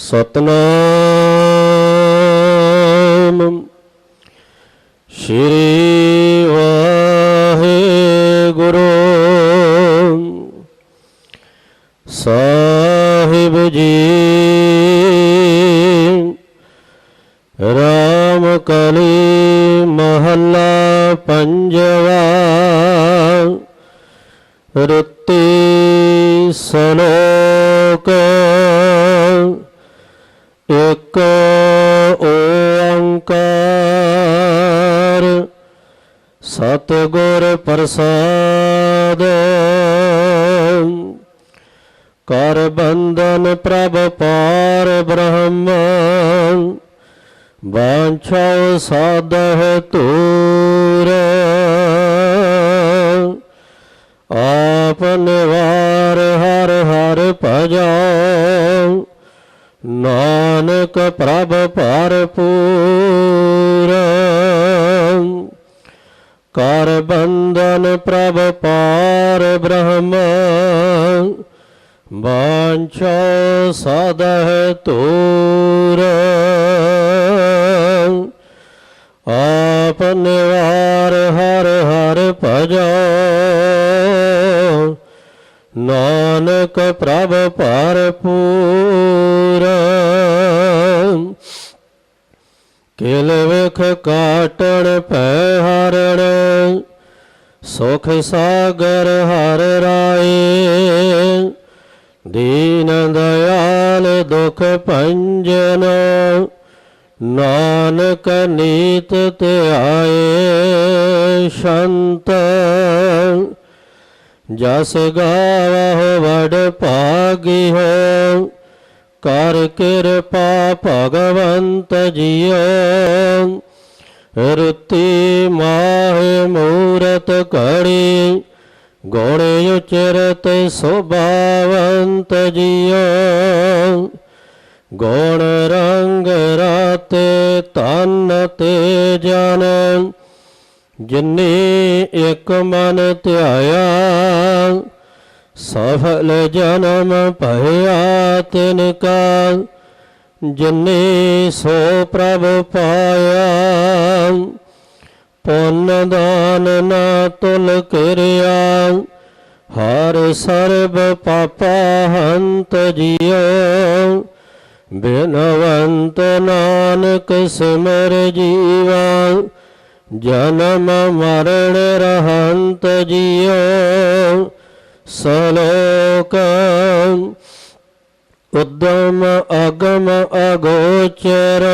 ਸਤਨਾਮ। ਸ਼੍ਰੀ ਵਾਹਿਗੁਰੂ। ਸਾਹਿਬ ਜੀ। ਰਾਮ ਕਲੀ ਮਹੱਲਾ ਪੰਜਵਾ। ਰੁੱਤੀ ਸਲੋਕ। ਇਕ ਓੰਕਾਰ। ਸਤਿਗੁਰ ਪ੍ਰਸਾਦ। ਕਰ ਬੰਧਨ ਪ੍ਰਭ ਪਾਰ ਬ੍ਰਹਮ। ਵਾਂਛਾ ਸਾਧਹ ਤੂਰ ਨਿਵਾਰ ਹਰ ਹਰ ਭਜੋ। ਨਾਨਕ ਪ੍ਰਭ ਭਰਪੂਰ। ਕਿਲ ਵਿਖ ਕਾਟਣ ਪੈ ਹਰਣ ਸੁਖ ਸਾਗਰ ਹਰ ਰਾਏ। ਦੀਨ ਦਇਆਲ ਦੁਖ ਭੰਜਨ ਨਾਨਕ ਨੀਤ ਧਿਆਏ ਸ਼ੰਤ, ਜਸ ਗਾਵਹੁ ਵਡ ਭਾਗੀ ਹੋ ਕਰ ਕਿਰਪਾ ਭਗਵੰਤ ਜੀਓ। ਰੁੱਤੀ ਮਾਹ ਮੂਰਤ ਘੜੀ ਗੋੜੇ ਉਚਰਤ ਸੁਭਾਵੰਤ ਜੀਓ। ਗੁਣ ਰੰਗ ਰਾਤੇ ਤਨ ਤੇ ਜਨ, ਜਿਨੇ ਇੱਕ ਮਨ ਧਿਆਇਆ, ਸਫਲ ਜਨਮ ਭਇਆ ਤਿਨ ਕਾ ਜਿਨੇ ਸੋ ਪ੍ਰਭ ਪਾਇਆ। ਪੁੰਨ ਦਾਨ ਨਾ ਤੁਲ ਕਰਿਆ, ਹਰ ਸਰਬ ਪਾਪਾ ਹੰਤ ਜੀਓ। ਬਿਨਵੰਤ ਨਾਨਕ ਸਿਮਰ ਜੀਵਾ, ਜਨਮ ਮਰਨ ਰਹੰਤ ਜੀਓ ਸਲੋਕ ਉਦਮ ਅਗਮ ਅਗੋਚਰ,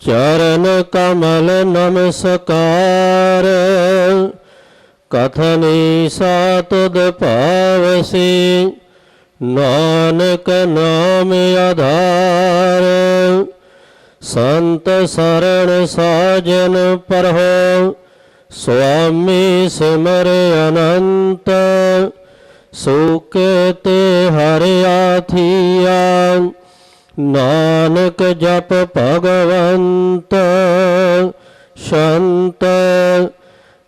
ਚਰਨ ਕਮਲ ਨਮਸਕਾਰ, ਕਥਨੀ ਸਾਤੁਦ ਭਾਵਸੀ ਨਾਨਕ ਨਾਮ ਆਧਾਰ। ਸੰਤ ਸਰਣ ਸਾਜਨ ਪਰਹੋ, ਸੁਆਮੀ ਸਿਮਰ ਅਨੰਤ। ਸੁਕੇ ਤੇ ਹਰਿਆ ਥੀਆ ਨਾਨਕ ਜਪ ਭਗਵੰਤ। ਸ਼ੰਤ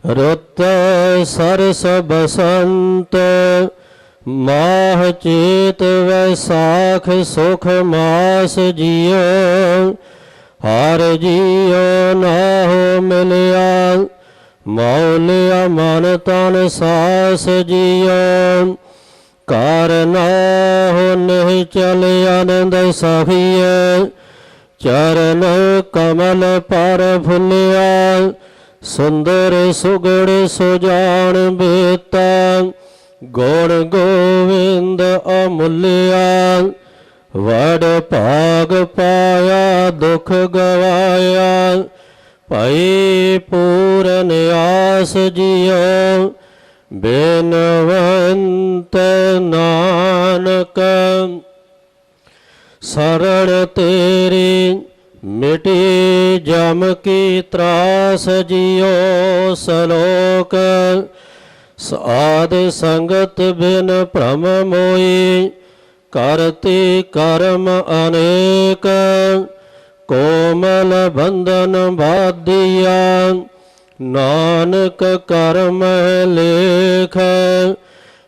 ਰਤ ਸਰਸ ਬਸੰਤ ਮਾਹ ਚੇਤ ਵੈਸਾਖ ਸੁਖ ਮਾਸ ਜੀਓ, ਹਰ ਜੀਓ ਨਾਹੋ ਮਿਲਿਆ। ਮੌਲਿਆ ਮਨ ਤਨ ਸਾਸ ਜੀਓ ਕਾਰਨਾ ਹੋ ਨਹੀਂ ਚਲ ਆਨੰਦ ਸਖੀਏ। ਚਰਨ ਕਮਲ ਪਰ ਫੁੱਲਿਆ, ਸੁੰਦਰ ਸੁਗੜ ਸੁਜਾਨ ਬੇਤਾ। ਗੁਣ ਗੋਵਿੰਦ ਅਮੁੱਲਿਆ ਵੜ ਭਾਗ ਪਾਇਆ, ਦੁਖ ਗਵਾਇਆ ਭਈ ਪੂਰਨ ਆਸ ਜਿਉ, ਬੇਨਵੰਤ ਨਾਨਕ। ਸਰਣ ਤੇਰੀ ਮਿਟੀ ਜਮ ਕੀ ਤਰਾਸ ਜਿਉ, ਸਲੋਕ ਸਾਧ ਸੰਗਤ ਬਿਨ ਭ੍ਰਮ ਮੋਈ, ਕਰਤੇ ਕਰਮ ਅਨੇਕ। ਕੋਮਲ ਬੰਧਨ ਬਾਧਿਆ ਨਾਨਕ ਕਰਮ ਲੇਖ।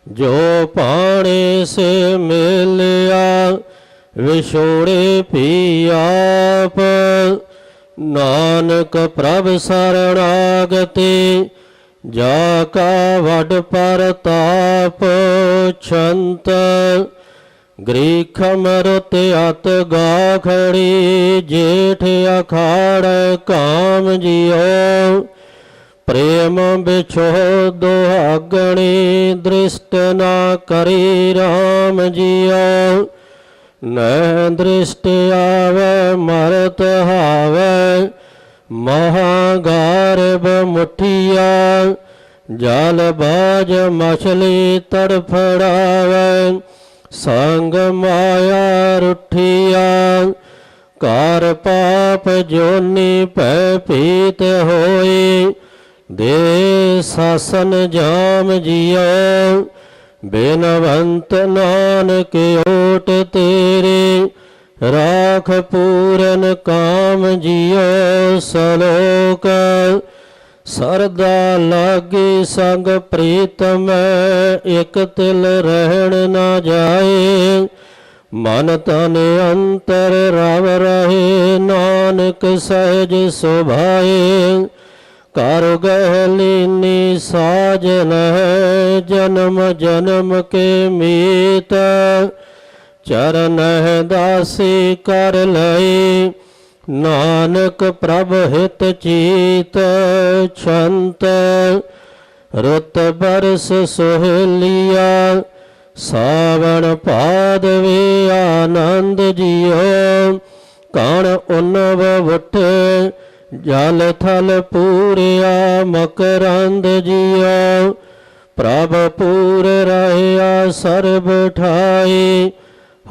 ਜੋ ਪਾਣੇ ਸੇ ਮਿਲਿਆ, ਵਿਛੋੜੇ ਭੀ ਨਾਨਕ ਪ੍ਰਭ ਸਰਣਾਗਤੇ ਜਾ ਕਾ ਵਡ ਪਰਤਾਪ ਛੰਤ, ਗ੍ਰੀਖ ਮਰਤ ਅਤ ਗਾਖੜੀ ਜੇਠ ਅਖਾੜ ਕਾਮ ਜਿਉ। ਪ੍ਰੇਮ ਵਿਛੋ ਦੁਹਾਗਣੀ, ਦ੍ਰਿਸ਼ਟ ਨਾ ਕਰੀ RAM ਜੀਉ। ਨੈ ਦ੍ਰਿਸ਼ਟ ਆਵੇ, ਮਰਤ ਹਾਵੇ ਮਹਾਗਾਰਬ ਮੁਠੀਆ, ਜਲ ਬਾਜ ਮਛਲੀ ਤੜਫੜਾਵੇ ਸੰਗ ਮਾਇਆ ਰੁਠੀਆ ਕਰ ਪਾਪ ਜੋਨੀ ਭੈ ਪੀਤ ਹੋਈ, ਦੇ ਸਾਸਨ ਜਾਮ ਜੀਓ, ਬੇਨਵੰਤ ਨਾਨਕ ਓਟ ਤੇਰੇ ਰਾਖ ਪੂਰਨ ਕਾਮ ਜੀਓ ਸਲੋਕ। ਸਰਦਾ ਲਾਗੇ ਸੰਗ ਪ੍ਰੀਤਮ, ਇਕ ਤਿਲ ਰਹਿਣ ਨਾ ਜਾਏ। ਮਨ ਤਨ ਅੰਤਰ ਰਵ ਰਹੇ, ਨਾਨਕ ਸਹਿਜ ਸੁਭਾਏ। ਕਰ ਗਹਿਲੀਨੀ ਸਾਜਨ ਜਨਮ ਜਨਮ ਕੇ ਮੀਤ। ਚਰਨ ਹੈ ਦਾਸੀ ਕਰ ਲਏ। ਨਾਨਕ ਪ੍ਰਭ ਹਿਤ ਚੀਤ ਛੰਤ, ਰਤ ਬਰਸ ਸੁਹਲੀਆ ਸਾਵਣ ਪਾਦਵੇ ਆਨੰਦ ਜੀਓ ਕਣ ਉਨਵ ਵਟ ਜਲ ਥਲ ਪੂਰਿਆ, ਮਕਰੰਦ ਜੀਓ ਪ੍ਰਭ ਪੂਰ ਰਹਿਆ ਸਰਬ ਠਾਈ।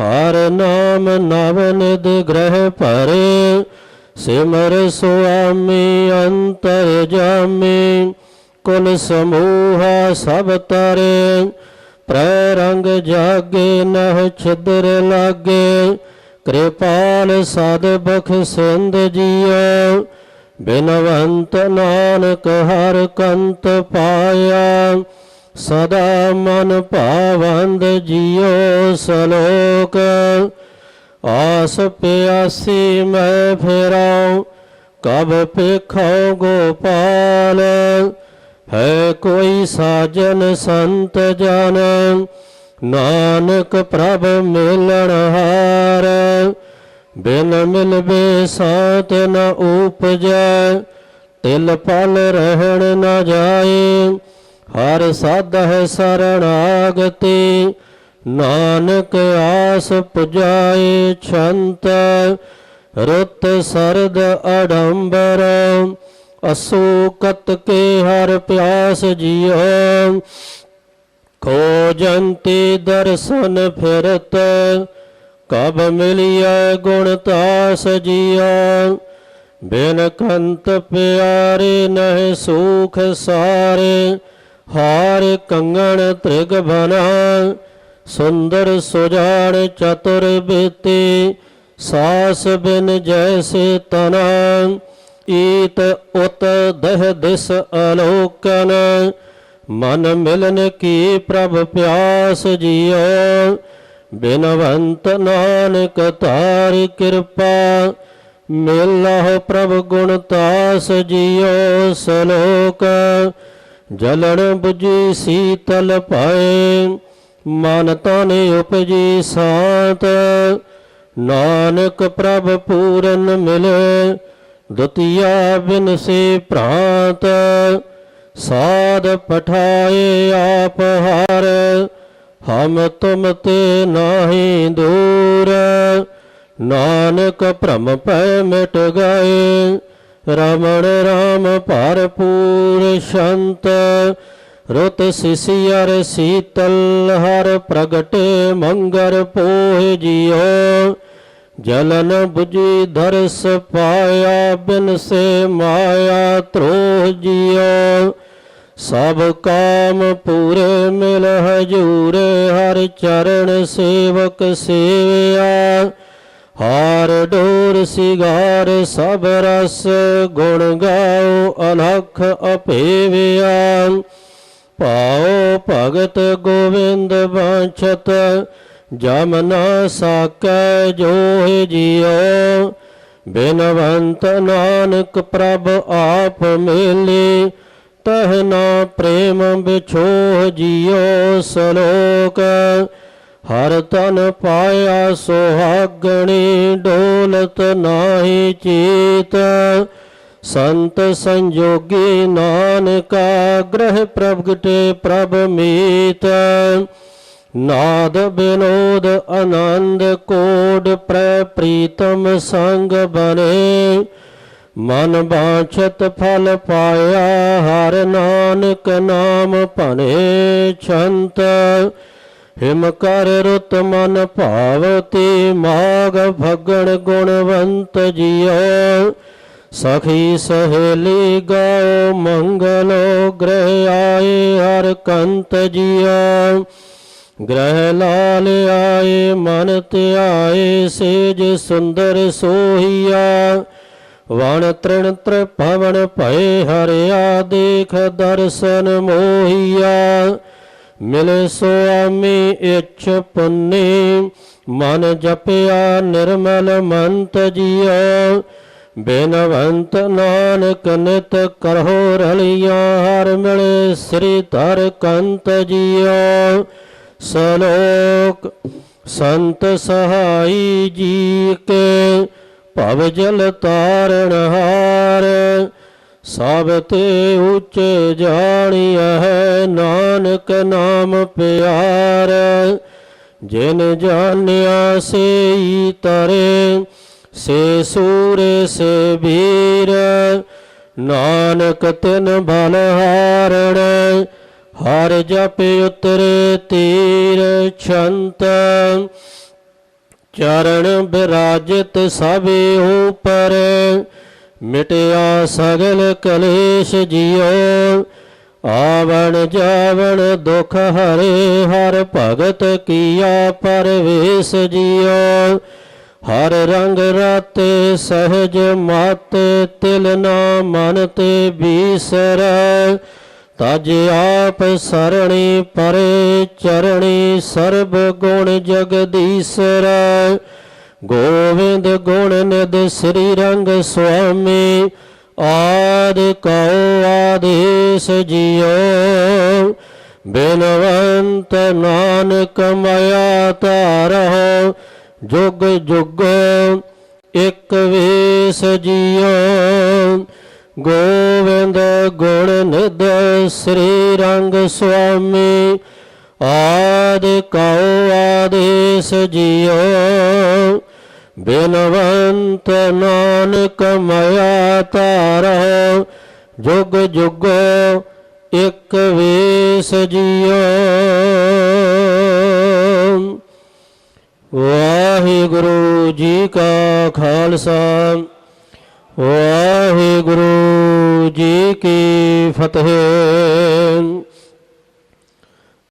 ਹਰ ਨਾਮ ਨਵ ਨਿਦ ਗ੍ਰਹਿ ਭਰੇ, ਸਿਮਰ ਸੁਆਮੀ ਅੰਤਰ ਜਾਮੀ, ਕੁਲ ਸਮੂਹਾ ਸਭ ਤਰੇ ਪ੍ਰੈ ਰੰਗ ਜਾਗੇ ਨਹ ਛਿਦਰ ਲਾਗੇ, ਕਿਰਪਾਲ ਸਦ ਬਖਸ਼ਿੰਦ ਜੀਓ। ਬਿਨਵੰਤ ਨਾਨਕ ਹਰ ਕੰਤ ਪਾਇਆ ਸਦਾ ਮਨ ਭਾਵੰਦ ਜੀਓ ਸਲੋਕ। ਆਸ ਪਿਆਸੀ ਮੈਂ ਫੇਰਾਉ, ਕਬ ਪੇਖੋ ਗੋਪਾਲ। ਹੈ ਕੋਈ ਸਾਜਨ ਸੰਤ ਜਨ, ਨਾਨਕ ਪ੍ਰਭ ਮਿਲਣ ਹਾਰ। ਬਿਨ ਮਿਲਵੇ ਸਾਤ ਨ ਉਪਜੈ, ਤਿਲ ਪਲ ਰਹਿਣ ਨ ਜਾਏ। ਹਰ ਸਾਧਹ ਸਰਣਾਗਤੀ ਨਾਨਕ ਆਸ ਪੁਜਾਏ ਛੰਤ, ਰੁੱਤ ਸਰਦ ਅਡੰਬਰ, ਅਸੂਕਤ ਕੇ ਹਰ ਪਿਆਸ ਜੀਓ। ਖੋਜੰਤੀ ਦਰਸ਼ਨ ਫਿਰਤ, ਕਬ ਮਿਲਿਆ ਗੁਣ ਤਾਸ ਜੀਓ। ਬਿਨ ਕੰਤ ਪਿਆਰੇ ਨਹਿ ਸੂਖ ਸਾਰੇ ਹਾਰ ਕੰਗਣ ਤ੍ਰਿਗ ਬਨਾ, ਸੁੰਦਰ ਸੁਜਾਣ ਚਤੁਰ ਬੇਤੇ, ਸਾਸ ਬਿਨ ਜੈਸੇ ਤਨਾ, ਈਤ ਉਤ ਦਹ ਦਿਸ ਅਲੋਕਨ, ਮਨ ਮਿਲਨ ਕੀ ਪ੍ਰਭ ਪਿਆਸ ਜੀਓ ਬਿਨਵੰਤ ਨਾਨਕ ਤਾਰਿ ਕਿਰਪਾ, ਮਿਲਹੁ ਪ੍ਰਭ ਗੁਣ ਤਾਸ ਜੀਓ ਸਲੋਕ ਜਲਣ 부ਜੀ ਸੀਤਲ ਪਾਏ, ਮਨ ਤਨ ਉਪਜੀ ਸਾਤ। ਨਾਨਕ ਪ੍ਰਭ ਪੂਰਨ ਮਿਲੇ, ਦੁਤੀਆ ਬਿਨ ਸੇ ਭ੍ਰਾਂਤ। ਸਾਧ ਪਠਾਏ ਆਪ ਹਰ, ਹਮ ਤੁਮ ਤੇ ਨਾਹੀ ਦੂਰ। ਨਾਨਕ ਭ੍ਰਮ ਪੈ ਮਿਟ ਗਏ ਰਮਣ ਰਾਮ ਭਰਪੂਰ ਸ਼ੰਤ, ਰੁਤ ਸਿਸਿਅਰ ਸੀਤਲ, ਹਰ ਪ੍ਰਗਟੇ ਮੰਗਰ ਪੋਹ ਜਿਉ। ਜਲਨ 부ਜੀ ਦਰਸ ਪਾਇਆ, ਬਿਨ ਸੇ ਮਾਇਆ ਤ੍ਰੋਹ ਜਿਉ। ਸਭ ਕਾਮ ਪੂਰੇ ਮਿਲ ਹਜੂਰੇ, ਹਰ ਚਰਨ ਸੇਵਕ ਸੇਵਿਆ। ਹਾਰ ਡੋਰ ਸਿਗਾਰ ਸਭ ਰਸ, ਗੁਣ ਗਾਓ ਅਲਖ ਅਪੇਵਿਆ। ਪਾਓ ਭਗਤ ਗੋਵਿੰਦ ਬਾਛਤ ਜਮ ਨ ਸਾਕੈ ਜੋਹਿ ਜਿਉ ਬਿਨਵੰਤ ਨਾਨਕ ਪ੍ਰਭ ਆਪ ਮਿਲੇ, ਤਹ ਨਾ ਪ੍ਰੇਮ ਵਿਛੋਹ ਜਿਉ ਸਲੋਕ। ਹਰ ਤਨ ਪਾਇਆ ਸੁਹਾਗਣੀ ਡੋਲਤ ਨਾਹੀ ਚੀਤ। ਸੰਤ ਸੰਜੋਗੀ ਨਾਨਕਾ, ਗ੍ਰਹਿ ਪ੍ਰਗਟੇ ਪ੍ਰਭ ਮੀਤ। ਨਾਦ ਬਿਨੋਦ ਆਨੰਦ ਕੋਡ ਪ੍ਰੈ ਪ੍ਰੀਤਮ ਸੰਗ ਬਨੇ। ਮਨ ਬਾਛਤ ਫਲ ਪਾਇਆ, ਹਰ ਨਾਨਕ ਨਾਮ ਭਨੇ ਛੰਤ ਹਿਮ ਕਰ ਰੁਤ ਮਨ ਭਾਵਤੀ, ਮਾਗ ਭਗਣ ਗੁਣਵੰਤ ਜੀਓ ਸਖੀ ਸਹੇਲੀ ਗਾਉ ਮੰਗਲੋ ਗ੍ਰਹਿ ਆਏ ਹਰ ਕੰਤ ਜੀਓ ਗ੍ਰਹਿ ਲਾਲ ਆਏ, ਮਨ ਧਿਆਏ, ਸੇਜ ਸੁੰਦਰ ਸੋਹੀਆ। ਵਣ ਤ੍ਰਿਣ ਤ੍ਰਿ ਭਵਨ ਭਏ, ਹਰਿਆ ਦੇਖ ਦਰਸ਼ਨ ਮੋਹੀਆ। ਮਿਲ ਸੁਆਮੀ ਇਛ ਪੁੰਨੀ, ਮਨ ਜਪਿਆ ਨਿਰਮਲ ਮੰਤ ਜੀਓ ਬੇਨਵੰਤ ਨਾਨਕ ਨਿਤ ਕਰਹੁ ਰਲਿਆ, ਹਰ ਮਿਲੇ ਸ੍ਰੀ ਧਰ ਕੰਤ ਜੀਓ ਸਲੋਕ, ਸੰਤ ਸਹਾਈ ਜੀ ਕੇ, ਭਵ ਜਲ ਤਾਰਨ ਹਾਰ। ਸਭ ਤੇ ਉੱਚੇ ਜਾਣੀਐ ਹੈ ਨਾਨਕ ਨਾਮ ਪਿਆਰ। ਜਿਨ ਜਾਣਿਆ ਸੇਈ ਤਰੇ, ਸੇ ਸੂਰੇ ਸੇ ਵੀਰ। ਨਾਨਕ ਤਿਨ ਬਲ ਹਾਰਣ, ਹਰ ਜਪ ਉਤਰੇ ਤੀਰ। ਛੰਤ ਚਰਨ ਬਿਰਾਜਿਤ ਸਭੇ ਉਪਰ ਮਿਟਿਆ ਸਗਲ ਕਲੇਸ਼ ਜਿਉ ਆਵਣ ਜਾਵਣ ਦੁਖ ਹਰੇ, ਹਰ ਭਗਤ ਕੀਆ ਪਰਵੇਸ਼ ਜਿਉ ਹਰ ਰੰਗ ਰਾਤੇ ਸਹਜ ਮਾਤੇ, ਤਿਲ ਨਾ ਮਨ ਤੇ ਬੀਸਰੈ। ਤਜ ਆਪ ਸਰਣੀ ਪਰੇ, ਚਰਣੀ ਸਰਬ ਗੁਣ ਜਗਦੀਸਰ। ਗੋਵਿੰਦ ਗੁਣ ਨਿਦ ਸ੍ਰੀ ਰੰਗ ਸੁਆਮੀ, ਆਦ ਕਉ ਆਦੇਸ ਜਿਉ ਬਿਨਵੰਤ ਨਾਨਕ ਮਾਇਆ ਤਾਰਹੁ ਜੁਗ ਜੁਗ ਇਕ ਵੇਸ ਜਿਉ ਗੋਵਿੰਦ ਗੁਣ ਨਿਦ ਸ੍ਰੀ ਰੰਗ ਸੁਆਮੀ, ਆਦ ਕਉ ਆਦੇਸ ਜਿਉ ਬਿਨਵੰਤ ਨਾਨਕ ਮਾਇਆ ਤਾਰਹੁ ਜੁਗ ਜੁਗ ਇਕ ਵੇਸ ਜਿਉ ਵਾਹਿਗੁਰੂ ਜੀ ਕਾ ਖਾਲਸਾ, ਵਾਹਿਗੁਰੂ ਜੀ ਕੀ ਫਤਿਹ।